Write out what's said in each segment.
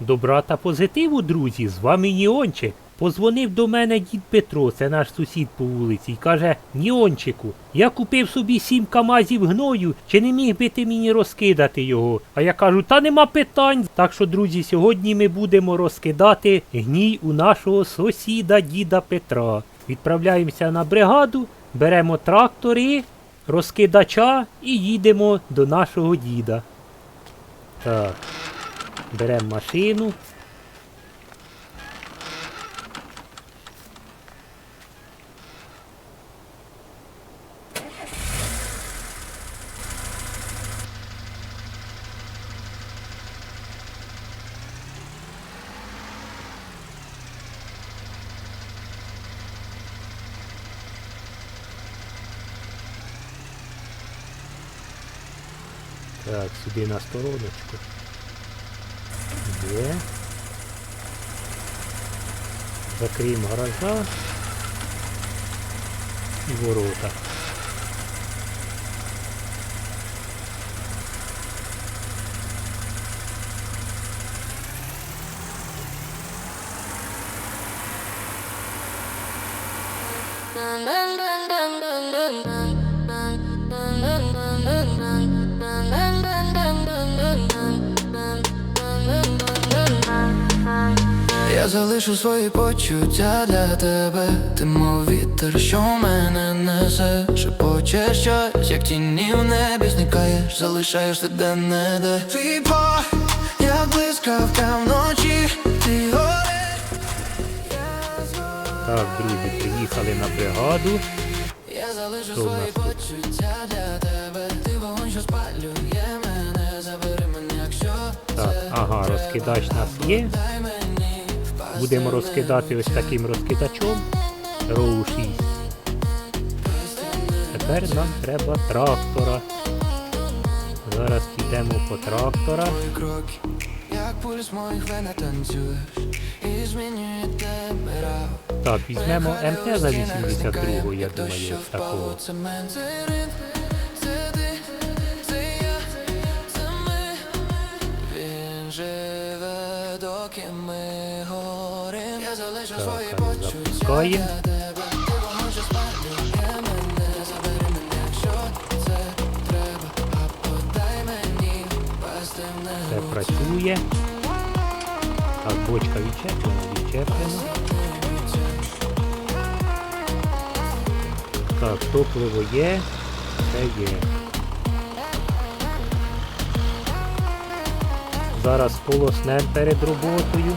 Добра та позитиву, друзі, з вами Ніончик. Позвонив до мене дід Петро, це наш сусід по вулиці, і каже: Ніончику, я купив собі сім камазів гною, чи не міг би ти мені розкидати його? А я кажу, та нема питань. Так що, друзі, сьогодні ми будемо розкидати гній у нашого сусіда діда Петра. Відправляємося на бригаду, беремо трактори, розкидача і їдемо до нашого діда. Так. Беремо машину. Так, сюди на стороночку. 예. 여기에 그리 말아서 이거로 오다 음, 음, 음, Я залишу свої почуття для тебе, ти мов вітер, що мене несе, шепоче щось, як тіні в небі зникаєш, залишаєшся де не де. Твій пах, як блискавка вночі, ти гориш Так, друзі, приїхали на бригаду. Я залишу свої почуття для тебе, ти вогонь, що спалює мене, забери мене, якщо Так, ага, розкидач нас є. Будемо розкидати ось таким розкидачом. Роу 6. Тепер нам треба трактора. Зараз підемо по трактора. Так, візьмемо МТ за 82, я думаю, такого. В Все працює. Так, бочка відчеплена, відчеплена. Так, топливо є, все є. Зараз полоснем перед роботою.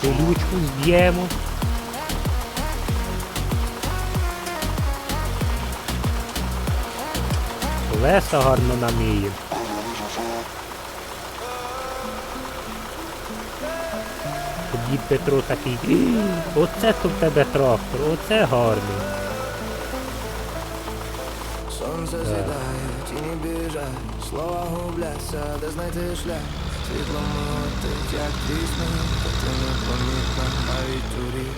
Пилючку зб'ємо. Леса гарно наміємо. Дід Петро такий, оце то в тебе трактор, оце гарний. Сонце сідає, тіні біжать, слова губляться, де знайти шлях. Світло мотить, як пісня, та ти непомітна навіть у рік.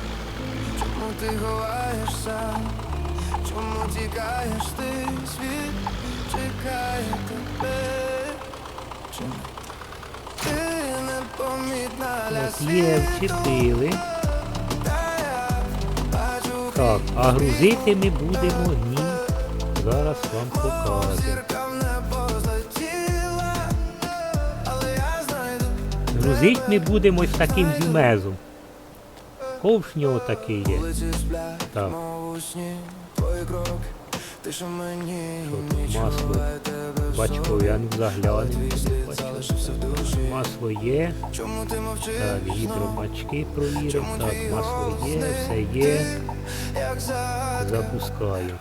Чому ти ховаєшся? Чому тікаєш ти? Світ чекає тебе. Чи ти непомітна для От світу? вчепили. Та я бачу Так, а грузити ми будемо ні. Зараз вам покажу. Грузить ми будемо ось таким зімезом. Ковш нього такий є. Так. що тут масло? Бачко, я не душі. Масло є. Так, гідромачки провіримо. Чому Так, масло є, все є. Запускаю.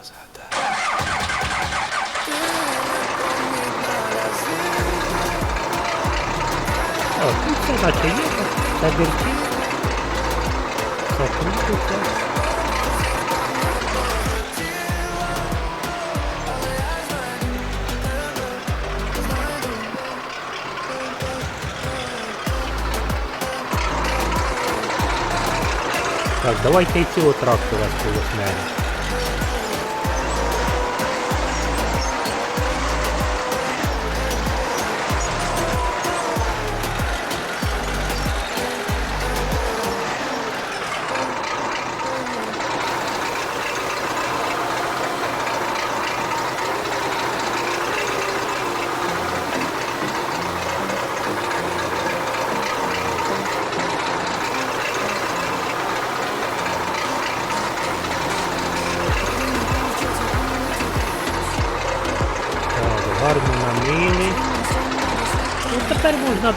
Так, тут все наче є. Це дірки. Все крутиться. Так, давайте і цього трактора сполоснемо.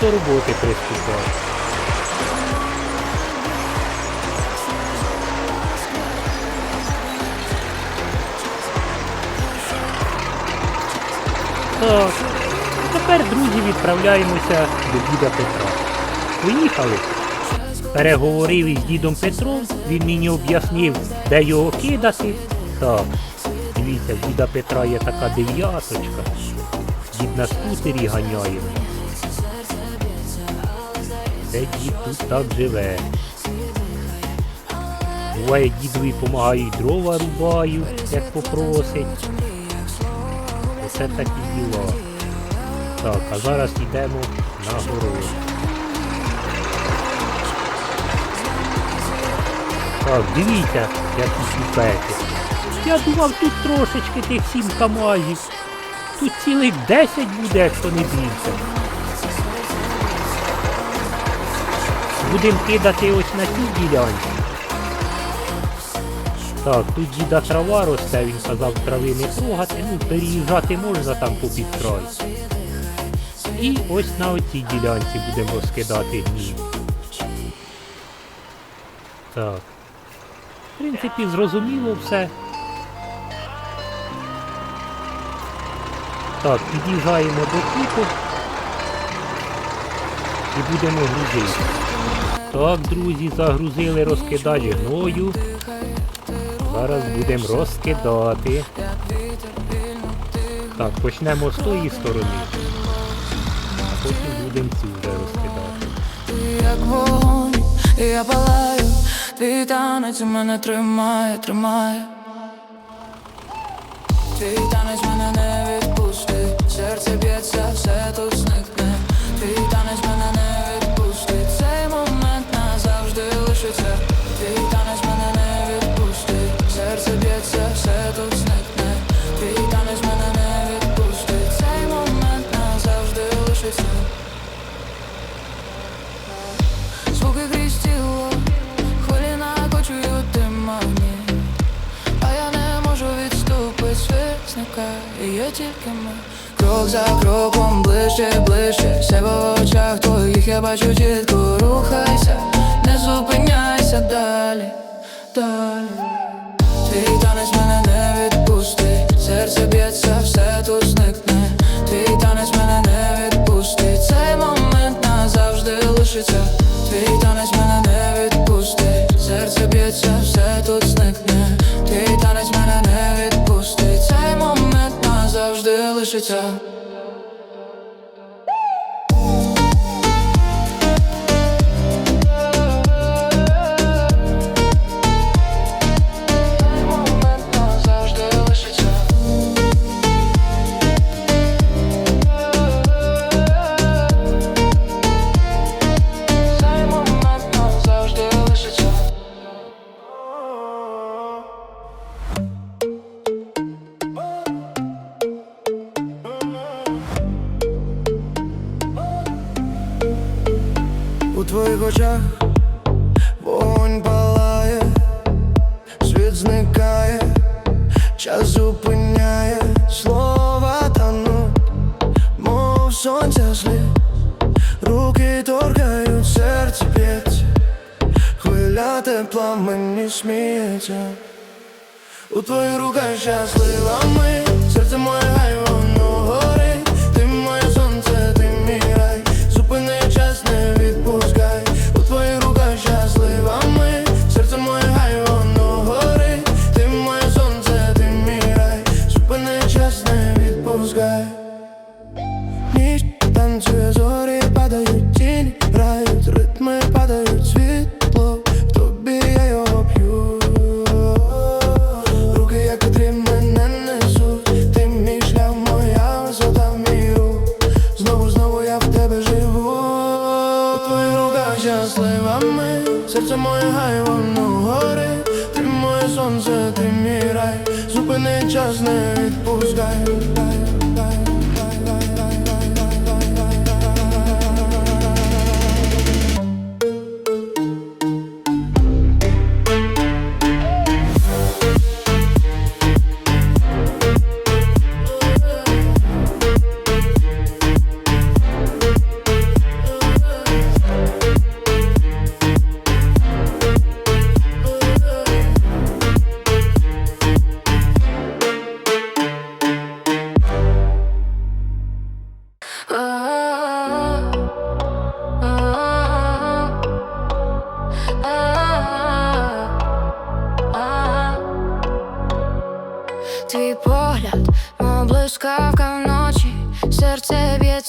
До роботи приступати. Так, тепер, друзі, відправляємося до діда Петра. Поїхали. Переговорив із дідом Петром, він мені об'яснив, де його кидати. Так, дивіться, діда Петра є така дев'яточка. Дід на скутері ганяє. Це дід тут так живе. Буває, дідові допомагають дрова рубаю, як попросить. Оце такі діла. Так, а зараз йдемо на город. Так, дивіться, які сіпети. Я думав, тут трошечки тих сім камазів. Тут цілих 10 буде, якщо не більше. Будемо кидати ось на цій ділянці. Так, тут діда трава росте, він казав трави не трогати, ну переїжджати можна там по край. І ось на оцій ділянці будемо розкидати гній. Так. В принципі, зрозуміло все. Так, під'їжджаємо до купу і будемо грузити. Так, друзі, загрузили розкидач гною. Зараз будемо розкидати. Так, почнемо з тої сторони, а потім будемо цю вже розкидати. Ти я палаю, твій танець мене тримає, тримає. Твій танець мене не відпустить, серце б'ється, все тут зникне. Твій танець зникає, і є тільки ми. Крок за кроком, ближче, ближче. Себе в очах твоїх я бачу чітко Рухайся, не зупиняйся далі, далі. Твій танець мене не відпустить, серце б'ється, твоїх очах. Вогонь палає, світ зникає, час зупиняє, слова тануть, мов сонця слід, руки торкають, серце б'ється, хвиля тепла мені сміється. У твоїх руках щаслива ми, серце моє гай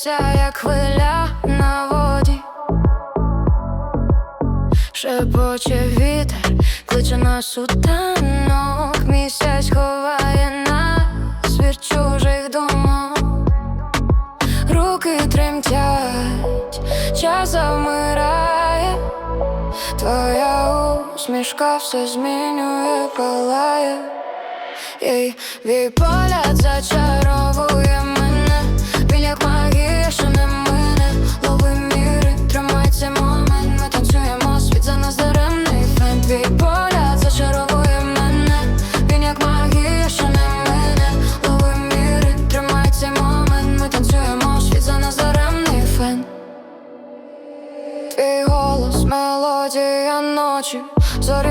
б'ється, як хвиля на воді. Шепоче вітер, кличе нас у танок, місяць ховає нас від чужих думок. Руки тремтять, час завмирає, твоя усмішка все змінює, палає. Їй твій погляд зачаровує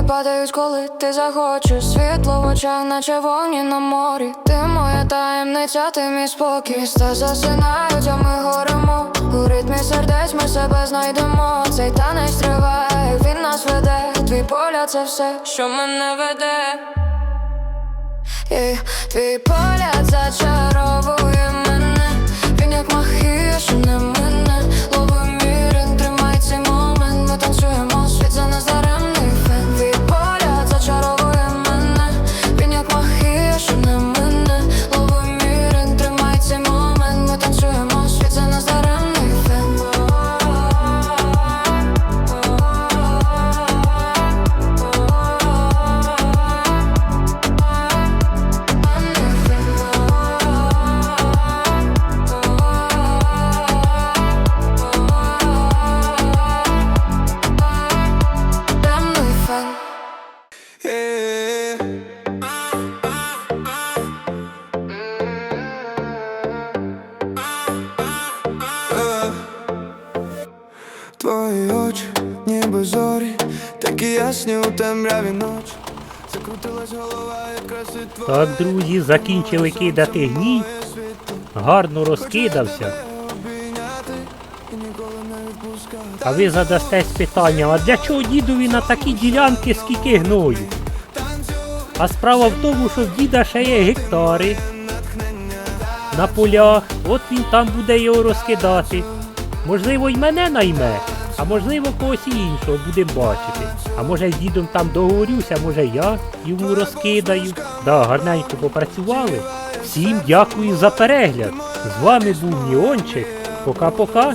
падають, коли ти захочеш. Світло в очах, наче вогні на морі. Ти моя таємниця, ти мій спокій. Міста засинають, а ми горимо. У ритмі сердець ми себе знайдемо. Цей танець триває, він нас веде. Твій поля це все, що мене веде. І твій погляд зачаровує мене. Він як магія, що не ясні у темряві ночі. Закрутилась голова, як краси Так, друзі, закінчили кидати гній. Гарно розкидався. А ви задасте питання, а для чого дідові на такі ділянки скільки гною? А справа в тому, що в діда ще є гектари на полях, от він там буде його розкидати. Можливо, й мене найме, а можливо когось іншого будемо бачити. А може з дідом там договорюся, може я йому розкидаю. Да, гарненько попрацювали. Всім дякую за перегляд. З вами був Ніончик. Пока-пока.